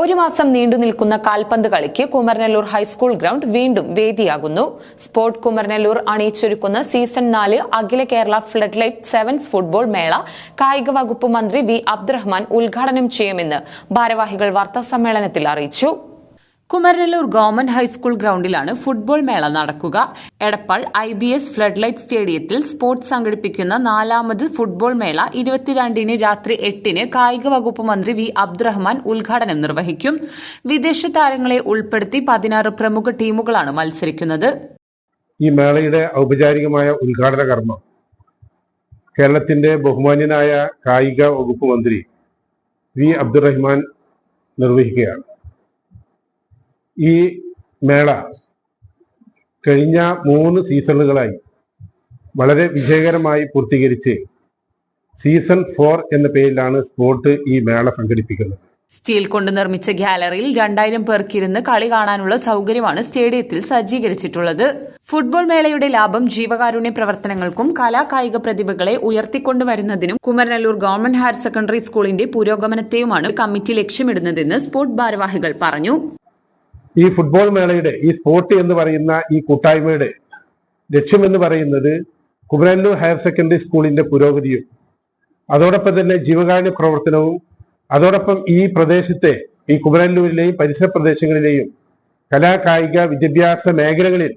ഒരു മാസം നീണ്ടു നിൽക്കുന്ന കാൽപന്ത് കളിക്ക് കുമരനെല്ലൂർ ഹൈസ്കൂൾ ഗ്രൗണ്ട് വീണ്ടും വേദിയാകുന്നു. സ്പോർട് കുമരനെല്ലൂർ അണിയിച്ചൊരുക്കുന്ന സീസൺ നാല് അഖില Kerala flood light sevens football മേള കായിക വകുപ്പ് മന്ത്രി വി അബ്ദുറഹ്മാൻ ഉദ്ഘാടനം ചെയ്യുമെന്ന് ഭാരവാഹികൾ വാർത്താ സമ്മേളനത്തിൽ അറിയിച്ചു. കുമരനെല്ലൂർ ഗവൺമെന്റ് ഹൈസ്കൂൾ ഗ്രൗണ്ടിലാണ് ഫുട്ബോൾ മേള നടക്കുക. Edappal I B S flood light സ്റ്റേഡിയത്തിൽ സ്പോർട്സ് സംഘടിപ്പിക്കുന്ന നാലാമത് ഫുട്ബോൾ മേള ഇരുപത്തിരണ്ടിന് രാത്രി എട്ടിന് കായിക വകുപ്പ് മന്ത്രി വി അബ്ദുറഹ്മാൻ ഉദ്ഘാടനം നിർവഹിക്കും. വിദേശ താരങ്ങളെ ഉൾപ്പെടുത്തി പതിനാറ് പ്രമുഖ ടീമുകളാണ് മത്സരിക്കുന്നത്. ഈ മേളയുടെ ഔപചാരികമായ ഉദ്ഘാടന കർമ്മം കേരളത്തിന്റെ ബഹുമാന്യനായ കായിക വകുപ്പ് മന്ത്രി വി അബ്ദുറഹ്മാൻ നിർവഹിക്കുകയാണ്. ഈ മേള കഴിഞ്ഞ മൂന്ന് സീസണുകളായി വളരെ വിജയകരമായി പൂർത്തീകരിച്ച് സീസൺ ഫോർ എന്ന പേരിലാണ് സ്പോർട്ട് ഈ മേള സംഘടിപ്പിക്കുന്നത്. സ്റ്റീൽ കൊണ്ട് നിർമ്മിച്ച ഗ്യാലറിയിൽ രണ്ടായിരം പേർക്കിരുന്ന് കളി കാണാനുള്ള സൗകര്യമാണ് സ്റ്റേഡിയത്തിൽ സജ്ജീകരിച്ചിട്ടുള്ളത്. ഫുട്ബോൾ മേളയുടെ ലാഭം ജീവകാരുണ്യ പ്രവർത്തനങ്ങൾക്കും കലാകായിക പ്രതിഭകളെ ഉയർത്തിക്കൊണ്ടുവരുന്നതിനും കുമരനല്ലൂർ ഗവൺമെന്റ് ഹയർ സെക്കൻഡറി സ്കൂളിന്റെ പുരോഗമനത്തെയുമാണ് കമ്മിറ്റി ലക്ഷ്യമിടുന്നതെന്ന് സ്പോർട് ഭാരവാഹികൾ പറഞ്ഞു. ഈ ഫുട്ബോൾ മേളയുടെ ഈ സ്പോർട്ട് എന്ന് പറയുന്ന ഈ കൂട്ടായ്മയുടെ ലക്ഷ്യമെന്ന് പറയുന്നത് കുമരന്നൂർ ഹയർ സെക്കൻഡറി സ്കൂളിന്റെ പുരോഗതിയും അതോടൊപ്പം തന്നെ ജീവകാരുണ്യ പ്രവർത്തനവും അതോടൊപ്പം ഈ പ്രദേശത്തെ ഈ കുമരന്നൂരിലെയും പരിസര പ്രദേശങ്ങളിലെയും കലാ കായിക വിദ്യാഭ്യാസ മേഖലകളിൽ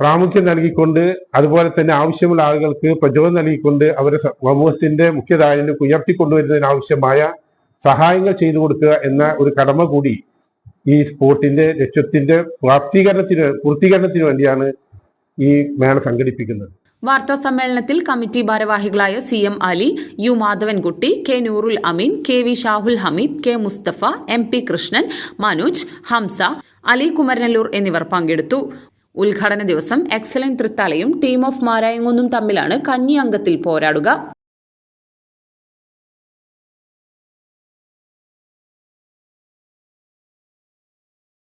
പ്രാമുഖ്യം നൽകിക്കൊണ്ട് അതുപോലെ തന്നെ ആവശ്യമുള്ള ആളുകൾക്ക് പ്രചോദനം നൽകിക്കൊണ്ട് അവരെ സമൂഹത്തിന്റെ മുഖ്യധാരയിലേക്ക് ഉയർത്തിക്കൊണ്ടുവരുന്നതിനാവശ്യമായ സഹായങ്ങൾ ചെയ്തു കൊടുക്കുക എന്ന ഒരു കടമ കൂടി ഈ സ്പോർട്ടിന്റെ ലക്ഷ്യത്തിന്റെ പ്രാപ്തീകരണത്തിന് പൂർത്തീകരണത്തിന് വേണ്ടിയാണ് ഈ മേള സംഘടിപ്പിക്കുന്നത്. വാർത്താ സമ്മേളനത്തിൽ കമ്മിറ്റി ഭാരവാഹികളായ C M Ali U Madhavankutty K Noorul Ameen K V Shahul Hameed K Musthafa M P Krishnan Manoj Hamsa Ali Kumaranallur എന്നിവർ പങ്കെടുത്തു. ഉദ്ഘാടന ദിവസം എക്സലന്റ് തൃത്താലയും ടീം ഓഫ് മാരായങ്ങൊന്നും തമ്മിലാണ് കഞ്ഞി അംഗത്തിൽ പോരാടുക.